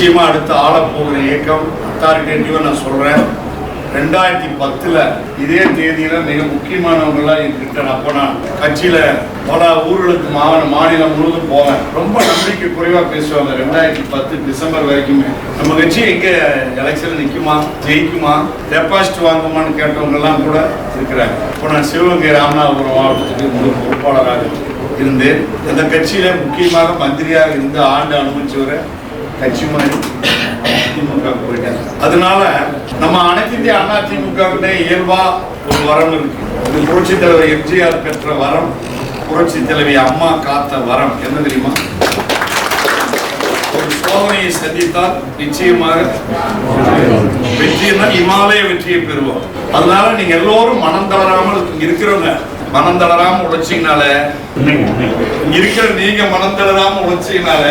நிச்சயமா அடுத்து ஆளப்போகிற இயக்கம் அத்தாரிட்டேட்டிவா நான் சொல்றேன். ரெண்டாயிரத்தி பத்துல இதே தேதியில மிக முக்கியமானவங்களாக என்கிட்ட அப்போ நான் கட்சியில பல ஊர்களுக்கு மாவட்ட மாநிலம் முழுவதும் போவேன். ரொம்ப நம்பிக்கை குறைவா பேசுவாங்க. ரெண்டாயிரத்தி பத்து டிசம்பர் வரைக்குமே. நம்ம கட்சி எங்க எலெக்ஷன் நிக்குமா? ஜெயிக்குமா? டெபாசிட் வாங்குமான்னு கேட்டவங்க எல்லாம் கூட இருக்கிறாங்க. இப்போ நான் சிவகங்கை ராமநாதபுரம் மாவட்டத்துக்கு முழு பொறுப்பாளராக இருந்து அந்த கட்சியில முக்கியமாக மந்திரியாக இருந்து ஆண்டு அனுபவிச்சவரை கட்சி மாதிரி திமுக போயிட்டாங்க அதனால நம்ம அனைத்து இந்திய அண்ணா திமுக இயல்பா ஒரு வரம் இருக்கு. இது புரட்சி தலைவர் எம்ஜிஆர் பெற்ற வரம் புரட்சி தலைவி அம்மா காத்த வரம். என்ன தெரியுமா? ஒரு சோதனையை சந்தித்தால் நிச்சயமாக வெற்றினா இமாலய வெற்றியை பெறுவோம். அதனால நீங்க எல்லோரும் மனம் தளராமல் இருக்கிறவங்க மனம் தளராம உழைச்சிங்கனால இருக்கிற நீங்க மனம் தளராம உழைச்சிங்கனால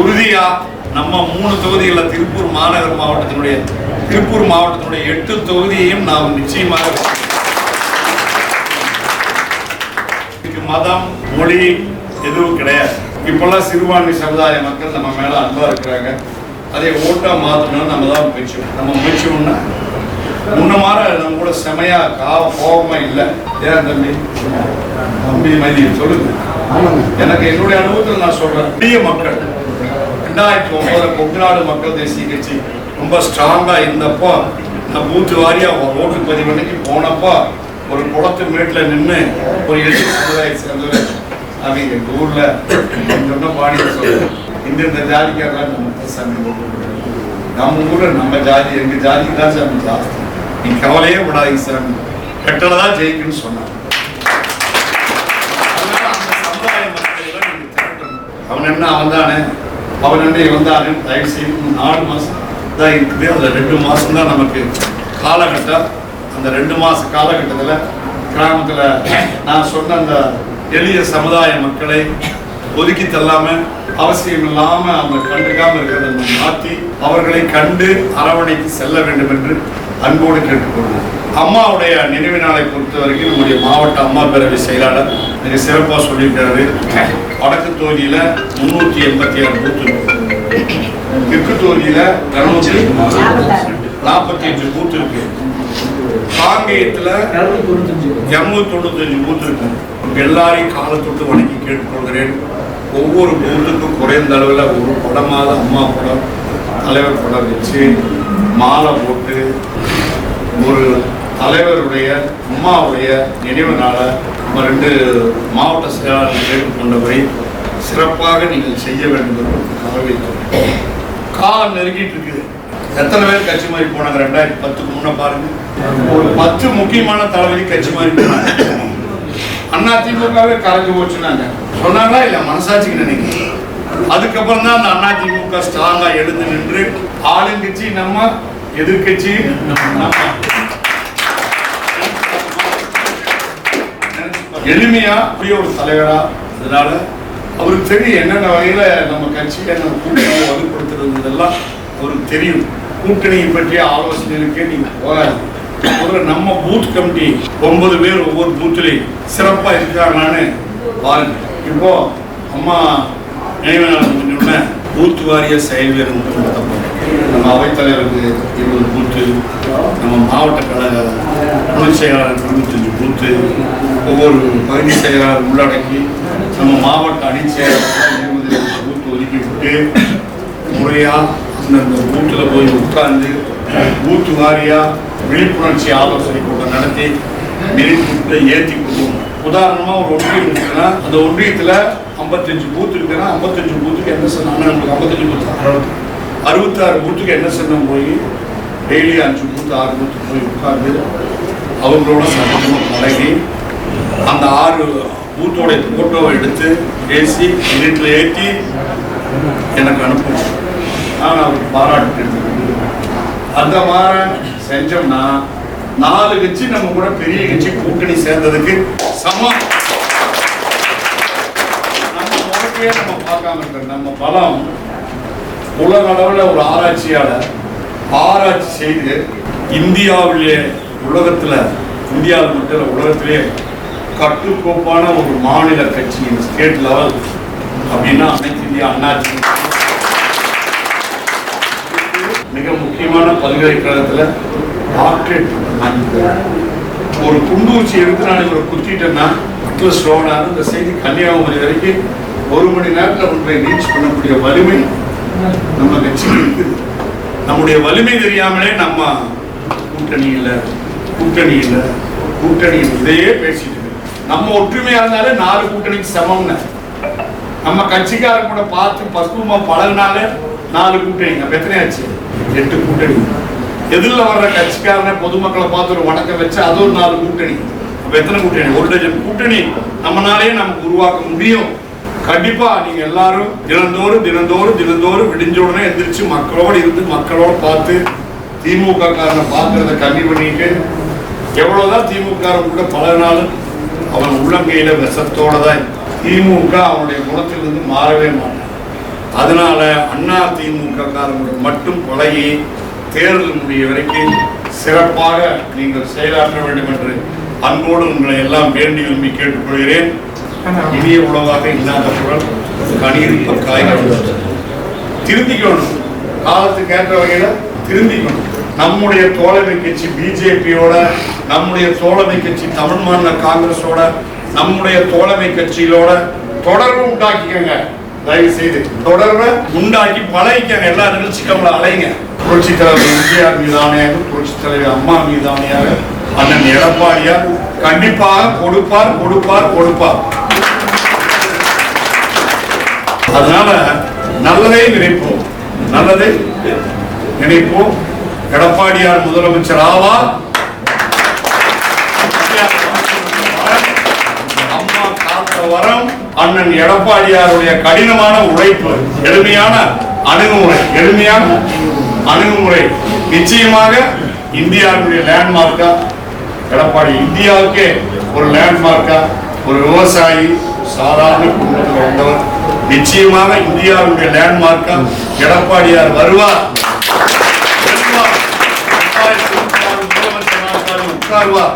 உறுதியா நம்ம மூணு தொகுதிகள்ல திருப்பூர் மாநகர் மாவட்டத்தினுடைய திருப்பூர் மாவட்டத்தினுடைய எட்டு தொகுதியையும் நாம் நிச்சயமாக இதுக்கு மதம் மொழி எதுவும் கிடையாது. இப்பெல்லாம் சிறுபான்மை சமுதாய மக்கள் நம்ம மேல அன்பா இருக்கிறாங்க. அதை ஓட்டா மாத்தணும் நம்ம தான் முயற்சி நம்ம முயற்சி பண்ணா முன்ன மாற நம்ம கூட செமையா காவ கோபமா இல்ல. ஏன் தம்பி? தம்பி மதி சொல்லுங்க. எனக்கு என்னுடைய அனுபவத்தில் நான் சொல்றேன். பெரிய மக்கள். ரெண்டாயிரத்தி ஒன்பதுல கொங்குநாடு மக்கள் தேசிய கட்சி ரொம்ப ஸ்ட்ராங்கா இருந்தப்போ இந்த பூத்து வாரியா ஓட்டு பதிவு அன்னைக்கு போனப்போ ஒரு குளத்து மேட்டுல நின்று ஒரு எட்டு சமுதாய சேர்ந்தவர் அவங்க எங்க ஊர்ல சொன்ன பாடி சொல்ல இந்த இந்த ஜாதிக்காரெல்லாம் நம்ம சாமி நம்ம ஊர்ல நம்ம ஜாதி எங்க ஜாதிக்கு தான் சாமி ஜாஸ்தி. நீ கவலையே விடாதீங்க சாமி. கட்டளை தான் ஜெயிக்குன்னு சொன்னாங்க. அவன் என்ன அவன் தானே? அவர் என்ன இவன் தயவு செய்து நாலு மாதம் தான் இருக்குது. அந்த ரெண்டு மாதம் தான் நமக்கு காலகட்டம். அந்த ரெண்டு மாத காலகட்டத்தில் கிராமத்தில் நான் சொன்ன அந்த எளிய சமுதாய மக்களை ஒதுக்கி தள்ளாமல் அவசியம் இல்லாமல் அவங்க கண்டுக்காமல் இருக்கிறத மாற்றி அவர்களை கண்டு அரவணைத்து செல்ல வேண்டும் என்று அன்போடு கேட்டுக்கொள்வோம். அம்மாவுடைய நினைவு நாளை பொறுத்த வரைக்கும் நம்முடைய மாவட்ட அம்மா பேரவை செயலாளர் மிக சிறப்பாக சொல்லியிருக்காரு வடக்கு தொகுதியில் முன்னூத்தி எண்பத்தி ஆறு பூத்து. தெற்கு தொகுதியில் இருநூத்தி நாற்பத்தி அஞ்சு பூத்து இருக்கு. காங்கேயத்தில் இருநூத்தி தொண்ணூத்தஞ்சு பூத்து இருக்கு. எல்லாரையும் காலத்தொட்டு வணங்கி கேட்டுக்கொள்கிறேன். ஒவ்வொரு பூத்துக்கும் குறைந்த அளவில் ஒரு படமாத அம்மா படம் தலைவர் படம் வச்சு மாலை போட்டு ஒரு தலைவருடைய அம்மாவுடைய நினைவு நாளை நம்ம ரெண்டு மாவட்ட செயலாளர்கள் கேட்டுக்கொண்டபடி சிறப்பாக நீங்கள் செய்ய வேண்டும் என்று வரவேற்கிறோம் காலம் நெருங்கிட்டு இருக்குது. எத்தனை பேர் கட்சி மாதிரி போனாங்க? ரெண்டாயிரத்தி பத்துக்கு முன்ன பாருங்க. ஒரு பத்து முக்கியமான தலைவலி கட்சி மாறி போனாங்க. அண்ணா திமுகவே கரைஞ்சு போச்சுனாங்க சொன்னாங்களா இல்ல மனசாட்சிக்கு நினைக்கிறேன் அதுக்கப்புறம் தான் அந்த அண்ணா திமுக ஸ்ட்ராங்கா எழுந்து நின்று ஆளுங்கட்சி நம்ம எதிர்க்கட்சி. நம்ம எளிமையா அப்படியே ஒரு தலைவரா அதனால அவருக்கு தெரியும் என்னென்ன வகையில நம்ம கட்சியை நம்ம கூட்டணி வலுப்படுத்துறது அவருக்கு தெரியும். கூட்டணியை பற்றிய ஆலோசனைகளுக்கே நீங்க போகாது முதல்ல நம்ம பூத் கமிட்டி ஒன்பது பேர் ஒவ்வொரு பூத்துலையும் சிறப்பா இருக்காங்களான்னு பாருங்க. இப்போ அம்மா நினைவு நாள் பூத் வாரிய செயல் வீரர் நம்ம அவைத்தலைவருக்கு இருபது பூத்து நம்ம மாவட்ட கழக துணை செயலாளர் தொண்ணூத்தஞ்சு பூத்து ஒவ்வொரு பகுதி செயலாளர் உள்ளடக்கி நம்ம மாவட்ட அணி செயலாளர் இருபது பூத்து ஒதுக்கி விட்டு முறையா அந்தந்த பூத்தில் போய் உட்கார்ந்து பூத்து மாதிரியாக விழிப்புணர்ச்சி ஆலோசனை கூட்டம் நடத்தி மெரிட் ஏற்றி கொடுக்கணும் உதாரணமாக ஒரு ஒன்றியம் இருக்குன்னா அந்த ஒன்றியத்தில் ஐம்பத்தஞ்சு பூத்து இருக்குன்னா ஐம்பத்தஞ்சு பூத்துக்கு என்ன சொன்னாங்க நம்மளுக்கு ஐம்பத்தஞ்சு பூத்து அறுபத்தாறு பூத்துக்கு என்ன சொன்னோம் போய் டெய்லி அஞ்சு பூத்து ஆறு பூத்து போய் உட்கார்ந்து அவங்களோட சகஜமாக பழகி அந்த ஆறு பூத்தோட ஃபோட்டோவை எடுத்து பேசி வீட்டில் ஏற்றி எனக்கு அனுப்பணும் நான் அவருக்கு பாராட்டு அந்த மாதிரி செஞ்சோம்னா நாலு கட்சி நம்ம கூட பெரிய கட்சி கூட்டணி சேர்ந்ததுக்கு சமம். நம்ம வாழ்க்கையே நம்ம பார்க்காம இருக்கிற நம்ம பலம் உலக அளவில் ஒரு ஆராய்ச்சியாளர் ஆராய்ச்சி செய்து இந்தியாவிலே உலகத்தில் இந்தியாவில் மட்டும் இல்லை உலகத்திலே கட்டுக்கோப்பான ஒரு மாநில கட்சி ஸ்டேட் லெவல் அப்படின்னா அனைத்து இந்திய அண்ணா முக்கியமான பல்கலைக்கழகத்தில் டாக்டரேட் ஒரு குண்டூச்சி எடுத்து நான் இவரை குத்திட்டேன்னா அட்லஸ் ரோனார் இந்த செய்தி கன்னியாகுமரி வரைக்கும் ஒரு மணி நேரத்தில் ஒன்றை ரீச் பண்ணக்கூடிய வலிமை நம்ம கட்சி இருக்குது. நம்முடைய வலிமை தெரியாமலே நம்ம கூட்டணி இல்லை கூட்டணி இல்லை கூட்டணி இதையே பேசிட்டு நம்ம ஒற்றுமையா இருந்தாலே நாலு கூட்டணிக்கு சமம்னு. நம்ம கட்சிக்கார கூட பார்த்து பக்குவமா பழகினாலே நாலு கூட்டணி அப்ப எத்தனை ஆச்சு? எட்டு கூட்டணி. எதிரில் வர்ற கட்சிக்காரனை பொதுமக்களை பார்த்து ஒரு வணக்கம் வச்சு அது ஒரு நாலு கூட்டணி. அப்ப எத்தனை கூட்டணி? ஒரு டஜன் கூட்டணி நம்மனாலேயே நமக்கு உருவாக்க முடியும். கண்டிப்பா நீங்க எல்லாரும் தினந்தோறும் தினந்தோறும் தினந்தோறும் விடிஞ்ச உடனே எந்திரிச்சு மக்களோடு இருந்து மக்களோட பார்த்து திமுக காரனை பார்க்கறத கம்மி பண்ணிட்டு எவ்வளவுதான் திமுக கூட நாளும் அவன் உள்ளங்கையில விஷத்தோட தான் திமுக அவனுடைய குணத்திலிருந்து மாறவே மாட்டான். அதனால அண்ணா திமுக காரங்களுடன் மட்டும் பழகி தேர்தல் முடிய வரைக்கும் சிறப்பாக நீங்கள் செயலாற்ற வேண்டும் என்று அன்போடு உங்களை எல்லாம் வேண்டி விரும்பி கேட்டுக்கொள்கிறேன். இனிய உணவாக இல்லாத குரல் கனியிருப்ப காய்கறி திருந்திக்கணும். காலத்துக்கு ஏற்ற வகையில திருந்திக்கணும். நம்முடைய தோழமை கட்சி பிஜேபியோட நம்முடைய தோழமை கட்சி தமிழ் மாநில காங்கிரஸோட நம்முடைய தோழமை கட்சிகளோட தொடர்பு உண்டாக்கிக்கங்க. தயவு செய்து தொடர்பை உண்டாக்கி பழகிக்கங்க. எல்லா நிகழ்ச்சிக்கும் அலைங்க புரட்சி தலைவர் எம்ஜிஆர் மீதானியாக புரட்சி தலைவர் அம்மா மீதானியாக அண்ணன் எடப்பாடியார் கண்டிப்பாக கொடுப்பார் கொடுப்பார் கொடுப்பார். அதனால நல்லதை நினைப்போம். நல்லதை நினைப்போம். எடப்பாடியார் முதலமைச்சர் ஆவா அம்மா காத்த வரம் அண்ணன் எடப்பாடியாருடைய கடினமான உழைப்பு எளிமையான அணுகுமுறை எளிமையான அணுகுமுறை. நிச்சயமாக இந்தியாவுடைய லேண்ட்மார்க்கா எடப்பாடி இந்தியாவுக்கே ஒரு லேண்ட்மார்க்கா ஒரு விவசாயி சாதாரண குடும்பத்தில் வந்தவர் நிச்சயமாக இந்தியாவுடைய லேண்ட்மார்க்கா எடப்பாடியார் வருவார். உட்கார்வார்.